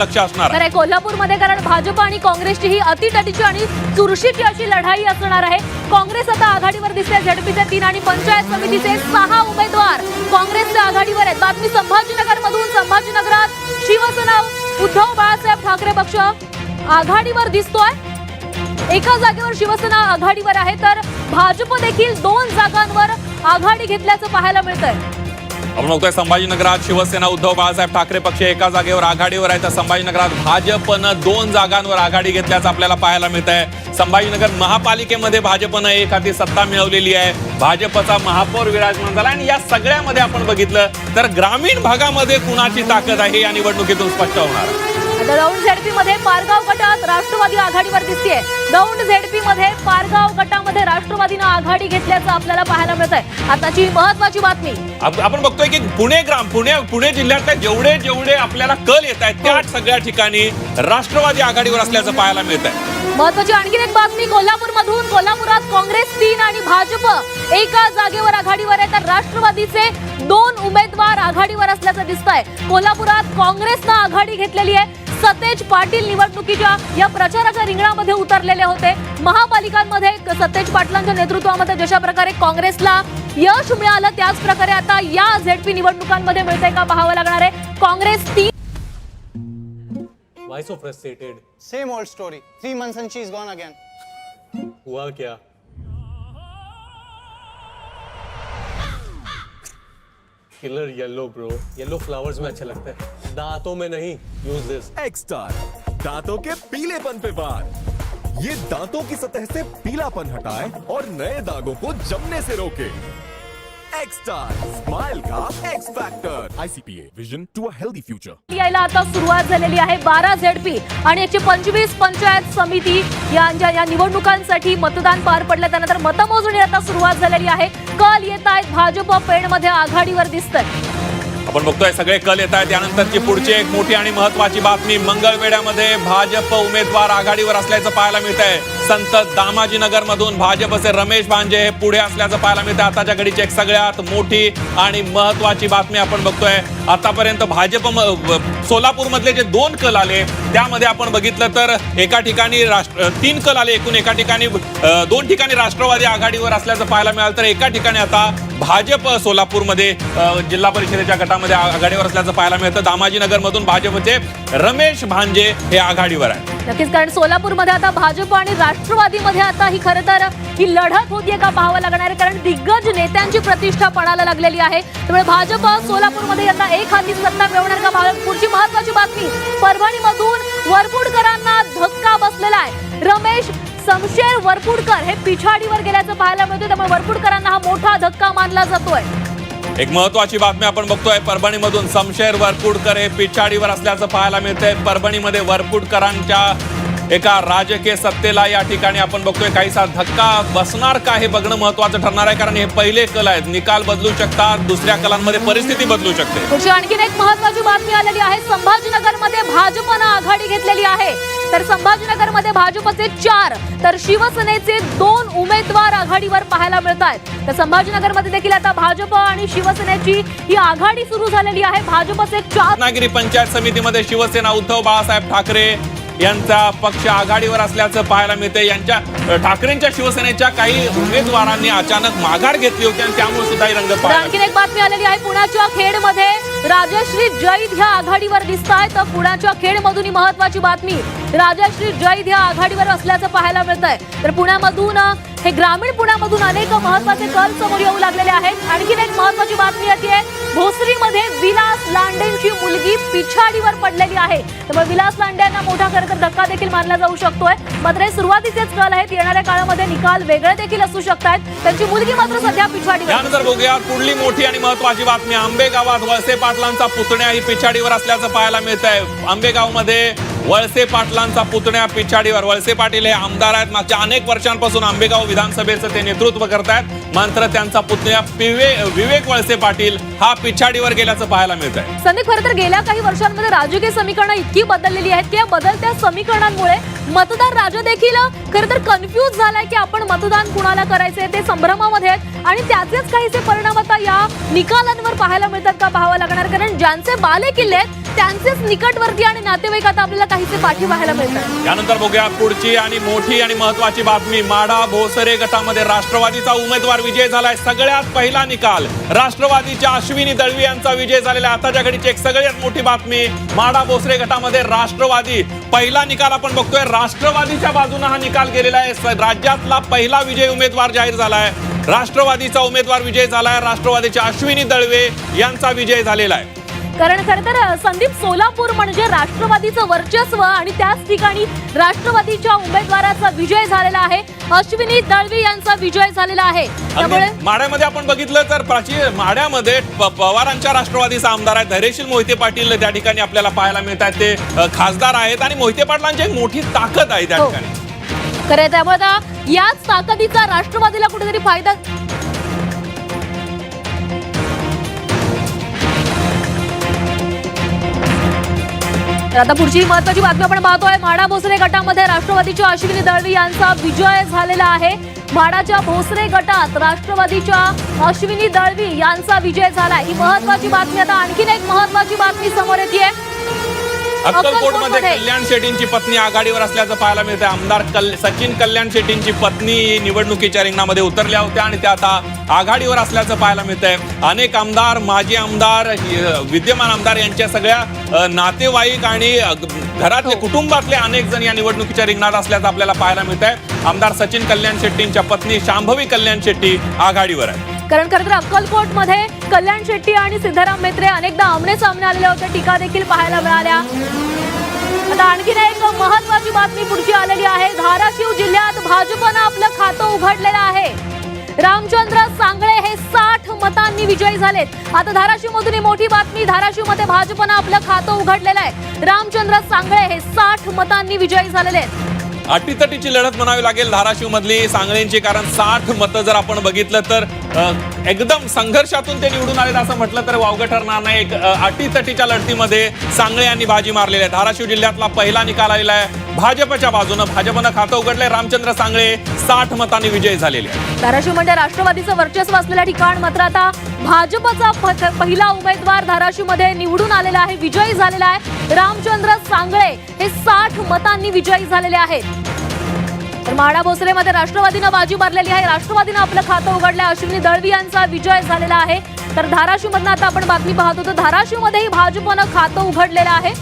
लक्ष असणार. आहे कोल्हापूरमध्ये कारण भाजप आणि काँग्रेसची ही अतिटटीची आणि चुरशीची अशी लढाई असणार आहे. काँग्रेस आता आघाडीवर दिसते. झडपीचे तीन आणि पंचायत समितीचे सहा उमेदवार काँग्रेसच्या आघाडीवर आहेत. बातमी संभाजीनगर मधून संभाजीनगरात शिवसेना उद्धव बाळासाहेब ठाकरे पक्ष आघाडीवर दिसतोय. एका जागेवर शिवसेना आघाडीवर आहे. तर भाजप देखील दोन जागांवर आघाडी घेतल्याचं पाहायला मिळतंय. आपण बघतोय संभाजीनगरात शिवसेना उद्धव बाळासाहेब ठाकरे पक्ष एका जागेवर आघाडीवर आहे तर संभाजीनगरात भाजपनं दोन जागांवर आघाडी घेतल्याचं आपल्याला पाहायला मिळत आहे संभाजीनगर महापालिकेमध्ये भाजपनं एक हाती सत्ता मिळवलेली आहे. भाजपचा महापौर विराजमान झाला आणि या सगळ्यामध्ये आपण बघितलं तर ग्रामीण भागामध्ये कुणाची ताकद आहे या निवडणुकीतून स्पष्ट होणार. आहे. आता दौंड झेडपी मध्ये पारगाव गटात राष्ट्रवादी आघाडीवर दिसतीये. दौंड झेडपी मध्ये पारगाव गटामध्ये राष्ट्रवादीनं आघाडी घेतल्याचं आपल्याला पाहायला मिळत आहे आताची महत्वाची बातमी. आप- आपण बघतोय की पुणे ग्राम पुणे पुणे जिल्ह्यातले जेवढे जेवढे आपल्याला कल येत आहेत त्या सगळ्या ठिकाणी राष्ट्रवादी आघाडीवर असल्याचं पाहायला मिळत आहे महत्वाची आणखीन एक बातमी कोल्हापूर मधून कोल्हापुरात काँग्रेस तीन आणि भाजप एका जागेवर आघाडीवर आहे तर राष्ट्रवादीचे दोन उमेदवार आघाडीवर असल्याचं दिसत आहे कोल्हापुरात काँग्रेसनं आघाडी घेतलेली आहे सतेज पाटील निवडणुकीच्या या प्रचाराच्या रिंगणामध्ये उतरलेले होते महापालिकांमध्ये सतेज पाटलांच्या नेतृत्वामध्ये जशा प्रकारे काँग्रेसला यश मिळालं त्याच प्रकारे आता या झेडपी निवडणुकांमध्ये मिळतंय का पाहावं लागणार आहे काँग्रेस तीन Why so frustrated? Same old story. Three months and she's gone again. हुआ क्या killer yellow bro yellow flowers में अच्छा लगता है। दांतों में नहीं यूज दिस एक्सटार दांतों के पीलेपन पे वार ये दांतों की सतह से पीलापन हटाए और नए दागों को जमने से रोके। एक्सटार स्माइल का X factor ICPA vision to a healthy future यायला आता सुरुवात झालेली आहे बारा झेडपी आणि एकशे पंचवीस पंचायत समिती. यांच्या या निवडणुकांसाठी मतदान पार पडलं त्यानंतर मतमोजणी आता सुरुवात झालेली आहे. कल येत आहेत. भाजप पेणमध्ये आघाडीवर दिसत आपण बघतोय सगळे कल येत आहेत. त्यानंतरची पुढची एक मोठी आणि महत्वाची बातमी मंगळवेड्यामध्ये भाजप उमेदवार आघाडीवर असल्याचं पाहायला मिळत आहे संत दामाजीनगर मधून भाजपचे रमेश भांजे हे पुढे असल्याचं पाहायला मिळतं आताच्या घडीची एक सगळ्यात मोठी आणि महत्वाची बातमी आपण बघतोय. आतापर्यंत भाजप सोलापूर मधले जे दोन कल आले त्यामध्ये आपण बघितलं तर एका ठिकाणी राष्ट्र तीन कल आले एकूण. एका ठिकाणी दोन ठिकाणी राष्ट्रवादी आघाडीवर असल्याचं पाहायला मिळालं तर एका ठिकाणी आता भाजप सोलापूरमध्ये जिल्हा परिषदेच्या गटामध्ये आघाडीवर असल्याचं पाहायला मिळतं. दामाजीनगर मधून भाजपचे रमेश भांजे हे आघाडीवर आहे नक्कीच कारण सोलापूरमध्ये आता भाजप आणि राष्ट्रवादीमध्ये आता ही खरं तर ही लढत होतीये का पाहावं लागणार आहे कारण दिग्गज नेत्यांची प्रतिष्ठा पणाला लागलेली आहे. त्यामुळे भाजप सोलापूरमध्ये आता एक हाती सत्ता मिळवणार का पाहावं पुढची महत्वाची बातमी परभणीमधून वरपुडकरांना धक्का बसलेला आहे. रमेश समशेर वरपुडकर हे पिछाडीवर गेल्याचं पाहायला मिळतं त्यामुळे वरपुडकरांना हा मोठा धक्का मानला जातोय. एक महत्वाची बातमी आपण बघतोय परभणीमधून समशेर वरपुडकर हे पिछाडीवर असल्याचं पाहायला मिळतंय. परभणीमध्ये वरपुडकरांच्या एका राजकीय सत्तेला या ठिकाणी आपण बघतोय काहीसा धक्का बसणार का हे बघणं महत्वाचं ठरणार आहे कारण हे पहिले कल आहेत. निकाल बदलू शकतात दुसऱ्या कलांमध्ये परिस्थिती बदलू शकते. पुढची आणखीन एक महत्वाची बातमी आलेली आहे संभाजीनगरमध्ये भाजपनं आघाडी घेतलेली आहे. तर संभाजीनगरमध्ये भाजपचे चार तर शिवसेनेचे दोन उमेदवार आघाडीवर पाहायला मिळत आहेत. तर संभाजीनगरमध्ये देखील आता भाजप आणि शिवसेनेची ही आघाडी सुरू झालेली आहे. भाजपचे चार रत्नागिरी पंचायत समितीमध्ये शिवसेना उद्धव बाळासाहेब ठाकरे यांचा पक्ष आघाडीवर असल्याचं पाहायला मिळते यांच्या ठाकरेंच्या शिवसेनेच्या काही उमेदवारांनी अचानक माघार घेतली होती आणि त्यामुळे सुद्धा ही रंग आणखीन एक बातमी आलेली आहे. पुण्याच्या खेडमध्ये राजश्री जैद ह्या आघाडीवर दिसत आहेत तर पुण्याच्या खेडमधून ही महत्वाची बातमी. राजश्री जैद ह्या आघाडीवर असल्याचं पाहायला मिळत आहे तर पुण्यामधून हे ग्रामीण पुण्यामधून अनेक महत्त्वाचे कल समोर येऊ लागलेले आहेत. आणखीन एक महत्वाची बातमी येते भोसरीमध्ये विलास लांडेंची मुलगी पिछाडीवर पडलेली आहे. त्यामुळे विलास लांडेंना मोठा खरं तर धक्का देखील मानला जाऊ शकतोय. मात्र हे सुरुवातीचेच कल आहेत. येणाऱ्या काळामध्ये निकाल वेगळे देखील असू शकतात त्यांची मुलगी मात्र सध्या पिछाडीवर त्यानंतर बघूया पुढली मोठी आणि महत्वाची बातमी. आंबेगावात वळसे पाटलांचा पुतण्या ही पिछाडीवर असल्याचं पाहायला मिळत आहे आंबेगावमध्ये वळसे पाटलांचा पुतण्या पिछाडीवर. वळसे पाटील हे आमदार आहेत. मागच्या अनेक वर्षांपासून आंबेगाव विधानसभेचं ते नेतृत्व करतायत. मात्र त्यांचा पुतण्या पिवे विवेक वळसे पाटील हा पिछाडीवर गेल्याचं पाहायला मिळत आहे संदीप खरं तर गेल्या काही वर्षांमध्ये राजकीय समीकरणं इतकी बदललेली आहेत की या बदलत्या समीकरणांमुळे मतदार राजा देखील खरं तर कन्फ्यूज झालाय की आपण मतदान कुणाला करायचंय ते संभ्रमामध्ये आहेत. आणि त्याचेच काहीसे परिणाम आता या निकालांवर पाहायला मिळतात का पाहावं लागणार. कारण ज्यांचे बाले किल्ले आहेत त्यांचेच निकटवर्ती आणि नातेवाईक आता आपल्याला काहीसे पाठी पाहायला मिळतात. यानंतर बघूया पुढची आणि मोठी आणि महत्वाची बातमी. माढा भोसरे गटामध्ये राष्ट्रवादीचा उमेदवार विजय झालाय. सगळ्यात पहिला निकाल. राष्ट्रवादीच्या अश्विनी दळवी यांचा विजय झालेला आहे. आताच्या घडीची एक सगळ्यात मोठी बातमी. माढा भोसरे गटामध्ये राष्ट्रवादी पहिला निकाल आपण बघतोय. राष्ट्रवादीच्या बाजूने हा निकाल गेलेला आहे. राज्यातला पहिला विजय उमेदवार जाहीर झालाय. राष्ट्रवादीचा उमेदवार विजय झालाय. राष्ट्रवादीच्या अश्विनी दळवे यांचा विजय झालेला आहे. कारण खरं तर संदीप सोलापूर म्हणजे राष्ट्रवादीचं वर्चस्व आणि त्याच ठिकाणी राष्ट्रवादीच्या उमेदवाराचा विजय झालेला आहे. अश्विनी दळवी यांचा विजय झालेला आहे. त्यामुळे अगदी माढ्यामध्ये आपण बघितलं तर प्राची माढ्यामध्ये प- पवारांच्या राष्ट्रवादीचा आमदार आहे धैर्यशील मोहिते पाटील त्या ठिकाणी आपल्याला पाहायला मिळत आहेत. ते खासदार आहेत आणि मोहिते पाटलांची एक मोठी ताकद आहे त्या हो. ठिकाणी. खरं त्यामुळे याच ताकदीचा राष्ट्रवादीला कुठेतरी फायदा तर आता पुढची महत्वाची बातमी आपण पाहतोय. माडा भोसरे गटामध्ये राष्ट्रवादीच्या अश्विनी दळवी यांचा विजय झालेला आहे. माडाच्या भोसरे गटात राष्ट्रवादीच्या अश्विनी दळवी यांचा विजय झाला. ही महत्वाची बातमी आता आणखीन एक महत्वाची बातमी समोर येते अक्कलकोटमध्ये. कल्याण शेट्टींची पत्नी आघाडीवर असल्याचं पाहायला मिळतंय. आमदार कल- सचिन कल्याण शेट्टींची पत्नी निवडणुकीच्या रिंगणामध्ये उतरल्या होत्या आणि त्या आता आघाडीवर असल्याचं पाहायला मिळतंय. अनेक आमदार माजी आमदार विद्यमान आमदार यांच्या सगळ्या नातेवाईक आणि घरातले कुटुंबातले अनेक जण या निवडणुकीच्या रिंगणात असल्याचं आपल्याला पाहायला मिळत आहे आमदार सचिन कल्याण शेट्टींच्या पत्नी शांभवी कल्याण शेट्टी आघाडीवर आहे कारण खरं तर अक्कलकोटमध्ये कल्याण शेट्टी आणि सिद्धाराम मेत्रे अनेकदा आमने सामने आलेले होते. टीका देखील पाहायला मिळाल्या. आता आणखीन एक महत्वाची बातमी पुढची आलेली आहे. धाराशिव जिल्ह्यात भाजपनं आपलं खातं उघडलेलं आहे. रामचंद्र सांगळे हे साठ मतांनी विजयी झालेत. आता धाराशिव मधून ही मोठी बातमी धाराशिवमध्ये भाजपनं आपलं खातं उघडलेलं आहे. रामचंद्र सांगळे हे साठ मतांनी विजयी झालेले आहेत. अटीतटीची लढत म्हणावी लागेल धाराशिव मधली सांगळेंची कारण साठ मतं जर आपण बघितलं तर एकदम संघर्षातून ते निवडून आलेत असं म्हटलं तर वावगं ठरणार नाही. एक अटीतटीच्या लढतीमध्ये सांगळे यांनी बाजी मारलेली आहे. धाराशिव जिल्ह्यातला पहिला निकाल आलेला आहे. भाजपच्या बाजूनं भाजपनं खातं उघडलंय. रामचंद्र सांगळे साठ मतांनी विजयी झालेले धाराशिव म्हणजे राष्ट्रवादीचं वर्चस्व असलेलं ठिकाण मात्र आता भाजपचा पहिला उमेदवार धाराशिवमध्ये निवडून आलेला आहे विजयी झालेला आहे. रामचंद्र सांगळे हे साठ मतांनी विजयी झालेले आहेत. तर माडा भोसरेमध्ये राष्ट्रवादीनं बाजी मारलेली आहे. राष्ट्रवादीनं आपलं खातं उघडलं अश्विनी दळवी यांचा विजय झालेला आहे. तर धाराशिव मधनं आता आपण बातमी पाहत होतो. धाराशिव मध्येही भाजपनं खातं उघडलेलं आहे.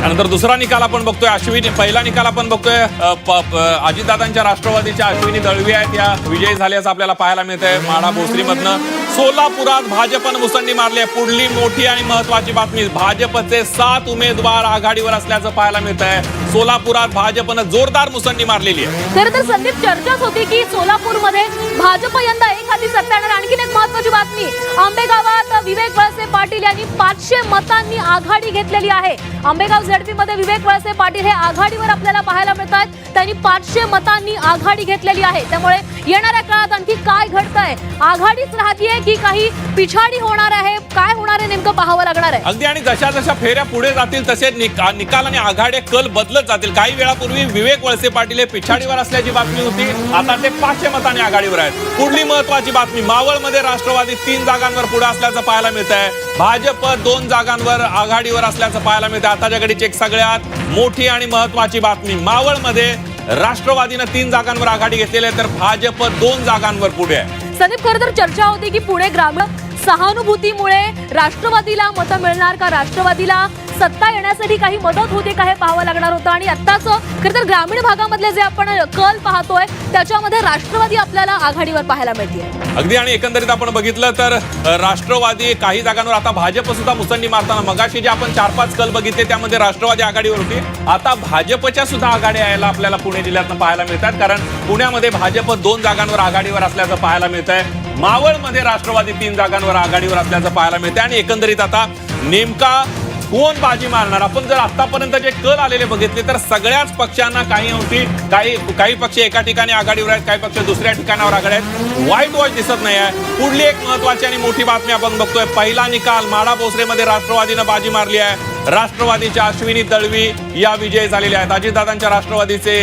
त्यानंतर दुसरा निकाल आपण बघतोय. अश्विनी पहिला निकाल आपण बघतोय. प- अजितदादांच्या राष्ट्रवादीच्या अश्विनी दळवी आहेत. या विजयी झाल्याचं आपल्याला पाहायला मिळतंय. माडा भोसरीमधनं सोलापुरात भाजपनं मुसंडी मारली आहे. पुढली मोठी आणि महत्वाची बातमी भाजपचे सात उमेदवार आघाडीवर असल्याचं पाहायला मिळत आहे सोलापुरात भाजपनं जोरदार मुसंडी मारलेली आहे. खरं तर संदीप चर्चाच होती की सोलापूरमध्ये भाजप यंदा एक हाती सत्ता येणार. आणखीन एक महत्वाची बातमी आंबेगावात विवेक वळसे पाटील यांनी पाचशे मतांनी आघाडी घेतलेली आहे. आंबेगाव झेडपी मध्ये विवेक वळसे पाटील हे आघाडीवर आपल्याला पाहायला मिळतात त्यांनी पाचशे मतांनी आघाडी घेतलेली आहे. त्यामुळे येणाऱ्या काळात आणखी काय घडतंय. आघाडीच राहतीये की काही पिछाडी होणार आहे? काय होणार आहे नेमकं पाहावं लागणार आहे? अगदी आणि जशा जशा फेऱ्या पुढे जातील तसे निका- निकाल आणि आघाडे कल बदलत जातील. काही वेळापूर्वी विवेक वळसे पाटील हे पिछाडीवर असल्याची बातमी होती. आता ते पाचशे मताने आघाडीवर आहेत. पुढली महत्वाची बातमी? मावळमध्ये राष्ट्रवादी तीन जागांवर पुढे असल्याचं पाहायला मिळत आहे भाजप दोन जागांवर आघाडीवर असल्याचं पाहायला मिळतं आताच्या घडीची एक सगळ्यात मोठी आणि महत्वाची बातमी मावळमध्ये राष्ट्रवादीनं तीन जागांवर आघाडी घेतलेली आहे तर भाजप दोन जागांवर पुढे आहे. संदीप खरं तर चर्चा होती की पुणे ग्रामीण सहानुभूतीमुळे राष्ट्रवादीला मतं मिळणार का? राष्ट्रवादीला सत्ता येण्यासाठी काही मदत होते का हे पाहावं लागणार होतं. आणि आत्ताच खरं तर ग्रामीण भागामधले जे आपण कल पाहतोय त्याच्यामध्ये राष्ट्रवादी आपल्याला आघाडीवर पाहायला मिळते अगदी आणि एकंदरीत आपण बघितलं तर राष्ट्रवादी काही जागांवर आता भाजप सुद्धा मुसंडी मारताना मगाशी जे आपण चार पाच कल बघितले त्यामध्ये राष्ट्रवादी आघाडीवर होती. आता भाजपच्या सुद्धा आघाडी यायला आपल्याला पुणे जिल्ह्यातनं पाहायला मिळतात कारण पुण्यामध्ये भाजप दोन जागांवर आघाडीवर असल्याचं पाहायला मिळत आहे मावळमध्ये राष्ट्रवादी तीन जागांवर आघाडीवर असल्याचं पाहायला मिळतंय. आणि एकंदरीत आता नेमका कोण बाजी मारणार? आपण जर आतापर्यंत जे कल आलेले बघितले तर सगळ्याच पक्षांना काही अंशी काही काही पक्ष एका ठिकाणी आघाडीवर आहेत काही पक्ष दुसऱ्या ठिकाणावर आघाडी आहेत. वाईट वॉच दिसत नाही आहे. पुढली एक महत्वाची आणि मोठी बातमी आपण बघतोय. पहिला निकाल माडा भोसरेमध्ये राष्ट्रवादीनं बाजी मारली आहे. राष्ट्रवादीच्या अश्विनी दळवी या विजयी झालेल्या आहेत. अजितदादांच्या राष्ट्रवादीचे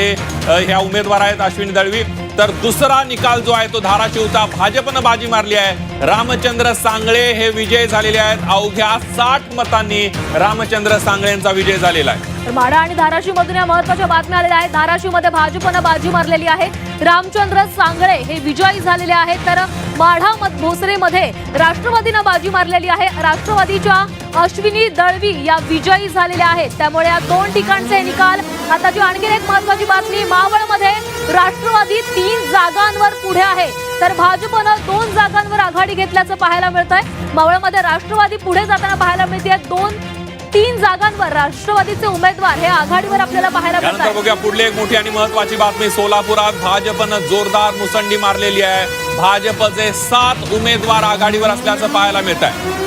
ह्या उमेदवार आहेत अश्विनी दळवी. तर दुसरा निकाल जो आहे तो धाराशिवचा भाजपनं बाजी मारली आहे. रामचंद्र सांगळे हे विजय झालेले आहेत. अवघ्या साठ मतांनी रामचंद्र सांगळेंचा विजय झालेला आहे. तर माडा आणि धाराशिव मधून या महत्त्वाच्या बातम्या आलेल्या आहेत. धाराशिवमध्ये भाजपनं बाजी मारलेली आहे रामचंद्र सांगळे हे विजयी झालेले आहेत. तर माढा मत भोसरेमध्ये राष्ट्रवादीनं बाजी मारलेली आहे. राष्ट्रवादीच्या अश्विनी दळवी या विजयी झालेल्या आहेत. त्यामुळे या दोन ठिकाणचे निकाल. आताची आणखी एक महत्वाची बातमी मावळमध्ये राष्ट्रवादी तीन जागांवर पुढे आहे. तर भाजपनं दोन जागांवर आघाडी घेतल्याचं पाहायला मिळत आहे मावळमध्ये राष्ट्रवादी पुढे जाताना पाहायला मिळते दोन तीन जागांवर राष्ट्रवादीचे उमेदवार हे आघाडीवर आपल्याला पाहायला मिळत त्यानंतर बघूया पुढली एक मोठी आणि महत्वाची बातमी सोलापुरात भाजपनं जोरदार मुसंडी मारलेली आहे. भाजपचे सात उमेदवार आघाडीवर असल्याचं पाहायला मिळत आहे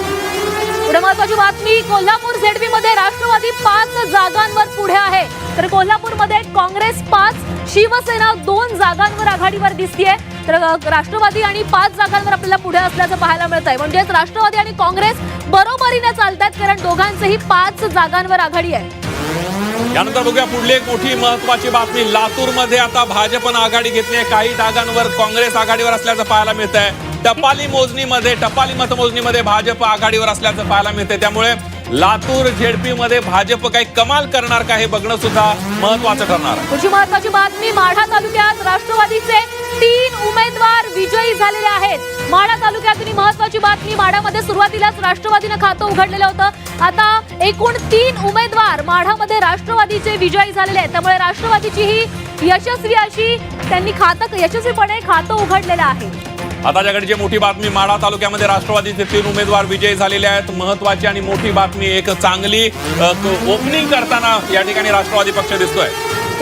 पुढे महत्वाची बातमी कोल्हापूर झेडपी मध्ये राष्ट्रवादी पाच जागांवर पुढे आहे. तर कोल्हापूरमध्ये काँग्रेस पाच शिवसेना दोन जागांवर आघाडीवर दिसतीये. तर राष्ट्रवादी आणि पाच जागांवर आपल्याला पुढे असल्याचं पाहायला मिळत आहे म्हणजेच राष्ट्रवादी आणि काँग्रेस बरोबरीने चालतात कारण दोघांचेही पाच जागांवर आघाडी आहे. यानंतर बघूया पुढली एक मोठी महत्वाची बातमी. लातूरमध्ये आता भाजपनं आघाडी घेतली आहे. काही जागांवर काँग्रेस आघाडीवर असल्याचं पाहायला मिळत आहे टपाली मोजणीमध्ये टपाली मतमोजणीमध्ये भाजप आघाडीवर असल्याचं पाहायला मिळतंय. त्यामुळे लातूर झेडपी मध्ये भाजप काही कमाल करणार का हे बघणं सुद्धा महत्वाचं ठरणार पुढची महत्वाची बातमी माढा तालुक्यात राष्ट्रवादीचे तीन उमेदवार विजयी झालेले आहेत. माढा तालुक्यातून महत्वाची बातमी माडामध्ये सुरुवातीलाच राष्ट्रवादीनं खातं उघडलेलं होतं. आता एकूण तीन उमेदवार माढामध्ये राष्ट्रवादीचे विजयी झालेले आहेत. त्यामुळे राष्ट्रवादीची ही यशस्वी अशी त्यांनी खातं यशस्वीपणे खातं उघडलेलं आहे. आता ज्याकडची मोठी बातमी माढा तालुक्यामध्ये राष्ट्रवादीचे तीन उमेदवार विजयी झालेले आहेत. महत्वाची आणि मोठी बातमी एक चांगली ओपनिंग करताना या ठिकाणी राष्ट्रवादी पक्ष दिसतोय.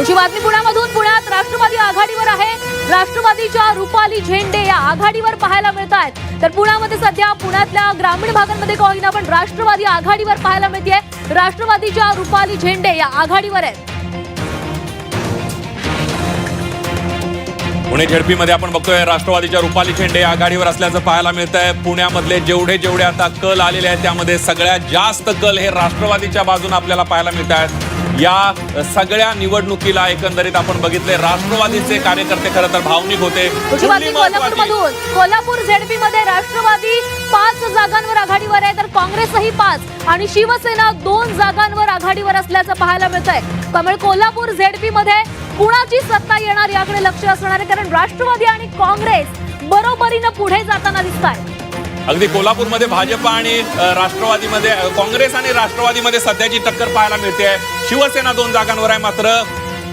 अशी बातमी पुण्यामधून. पुण्यात राष्ट्रवादी आघाडीवर आहे. राष्ट्रवादीच्या रुपाली झेंडे या आघाडीवर पाहायला मिळत आहेत तर पुण्यामध्ये सध्या पुण्यातल्या ग्रामीण भागांमध्ये का होईना पण राष्ट्रवादी आघाडीवर पाहायला मिळते राष्ट्रवादीच्या रुपाली झेंडे या आघाडीवर आहेत. पुणे झेडपीमध्ये आपण बघतोय राष्ट्रवादीच्या रुपाली झेंडे आघाडीवर असल्याचं पाहायला मिळत आहे पुण्यामधले जेवढे जेवढे आता कल आलेले आहेत त्यामध्ये सगळ्यात जास्त कल हे राष्ट्रवादीच्या बाजून आपल्याला पाहायला मिळत आहेत या सगळ्या निवडणुकीला एकंदरीत आपण बघितले. राष्ट्रवादीचे कार्यकर्ते खरं तर भावनिक होते. कोल्हापूर झेडपी मध्ये राष्ट्रवादी पाच जागांवर आघाडीवर आहे तर काँग्रेसही पाच आणि शिवसेना दोन जागांवर आघाडीवर असल्याचं पाहायला मिळत आहे त्यामुळे कोल्हापूर झेडपी मध्ये कुणाची सत्ता येणार याकडे लक्ष असणार आहे कारण राष्ट्रवादी आणि काँग्रेस बरोबरीनं पुढे जाताना दिसत आहे अगदी कोल्हापूरमध्ये भाजप आणि राष्ट्रवादीमध्ये काँग्रेस आणि राष्ट्रवादीमध्ये सध्याची टक्कर पाहायला मिळते शिवसेना दोन जागांवर आहे मात्र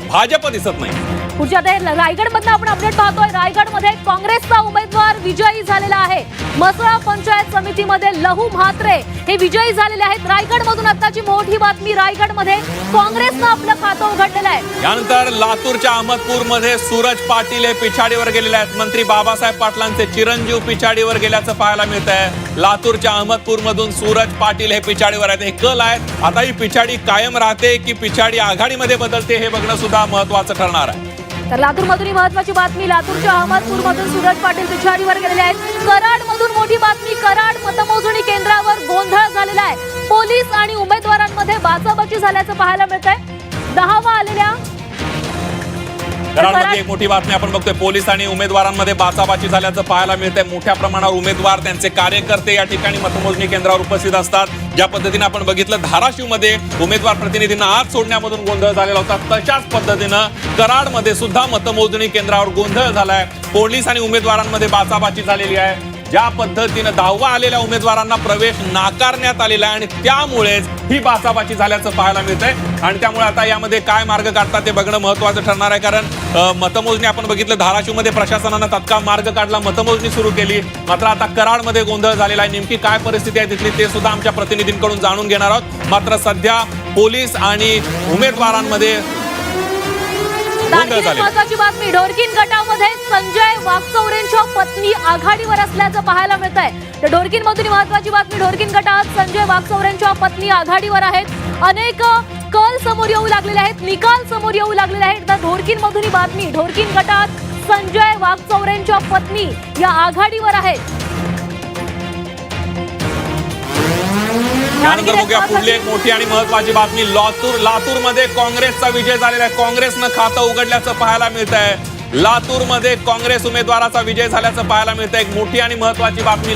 भाजप दिसत नाही. पुढच्या रायगड मधनं आपण अपडेट पाहतोय. रायगडमध्ये काँग्रेसचा उमेदवार विजयी झालेला आहे. मसळा पंचायत समितीमध्ये लहू म्हात्रे हे विजयी झालेले आहेत. रायगड मधून आताची मोठी बातमी रायगडमध्ये काँग्रेसनं आपलं खातं उघडलेलं आहे. यानंतर लातूरच्या अहमदपूरमध्ये सूरज पाटील हे पिछाडीवर गेलेले आहेत. मंत्री बाबासाहेब पाटलांचे चिरंजीव पिछाडीवर गेल्याचं पाहायला मिळत आहे लातूरच्या अहमदपूर मधून सूरज पाटील हे पिछाडीवर आहेत. हे कल आहेत. आता ही पिछाडी कायम राहते की पिछाडी आघाडीमध्ये बदलते हे बघणं सुद्धा महत्वाचं ठरणार आहे. तर लातूर मधून ही महत्वाची बातमी लातूरच्या अहमदपूर मधून सूरज पाटील पिछाडीवर गेलेले आहेत. कराड मधून मोठी बातमी कराड मतमोजणी केंद्रावर गोंधळ झालेला आहे. पोलीस आणि उमेदवारांमध्ये बाचाबाची झाल्याचं पाहायला मिळत आहे दहावा आलेल्या कराडमध्ये एक मोठी बातमी आपण बघतोय. पोलीस आणि उमेदवारांमध्ये बाचाबाची झाल्याचं पाहायला मिळतंय. मोठ्या प्रमाणावर उमेदवार त्यांचे कार्यकर्ते या ठिकाणी मतमोजणी केंद्रावर उपस्थित असतात. ज्या पद्धतीने आपण बघितलं धाराशिवमध्ये उमेदवार प्रतिनिधींना आत सोडण्यामधून गोंधळ झालेला होता. तशाच पद्धतीनं कराडमध्ये सुद्धा मतमोजणी केंद्रावर गोंधळ झालाय. पोलीस आणि उमेदवारांमध्ये बाचाबाची झालेली आहे. ज्या पद्धतीनं दहावा आलेल्या उमेदवारांना प्रवेश नाकारण्यात आलेला आहे आणि त्यामुळेच ही बाचाबाची झाल्याचं पाहायला मिळतंय. आणि त्यामुळे आता यामध्ये काय मार्ग काढतात ते बघणं महत्वाचं ठरणार आहे. कारण मतमोजणी आपण बघितलं धाराशिवमध्ये प्रशासनानं तत्काळ मार्ग काढला मतमोजणी सुरू केली. मात्र आता कराडमध्ये गोंधळ झालेला आहे. नेमकी काय परिस्थिती आहे तिथली ते सुद्धा आमच्या प्रतिनिधींकडून जाणून घेणार आहोत. मात्र सध्या पोलीस आणि उमेदवारांमध्ये गोंधळ आणखी एक झालेला आहे. महत्वाची बातमी ढोरकीन गटामध्ये संजय वागचौरेंच्या पत्नी आघाडीवर असल्याचं पाहायला मिळत आहे तर ढोरकीन मधून महत्वाची बातमी ढोरकीन गटात संजय वागचौरेंच्या पत्नी आघाडीवर आहेत. अनेक कल समोर येऊ लागलेले आहेत निकाल समोर येऊ लागलेले आहेत. तर ढोरकीन मधून बातमी ढोरकीन गटात संजय वागचौरेंच्या पत्नी या आघाडीवर आहेत. त्यानंतर बघूया पुढली एक मोठी आणि महत्वाची बातमी. लातूर लातूरमध्ये काँग्रेसचा विजय झालेला आहे. काँग्रेसनं खातं उघडल्याचं पाहायला मिळत आहे लातूरमध्ये काँग्रेस उमेदवाराचा विजय झाल्याचं पाहायला मिळतं एक मोठी आणि महत्वाची बातमी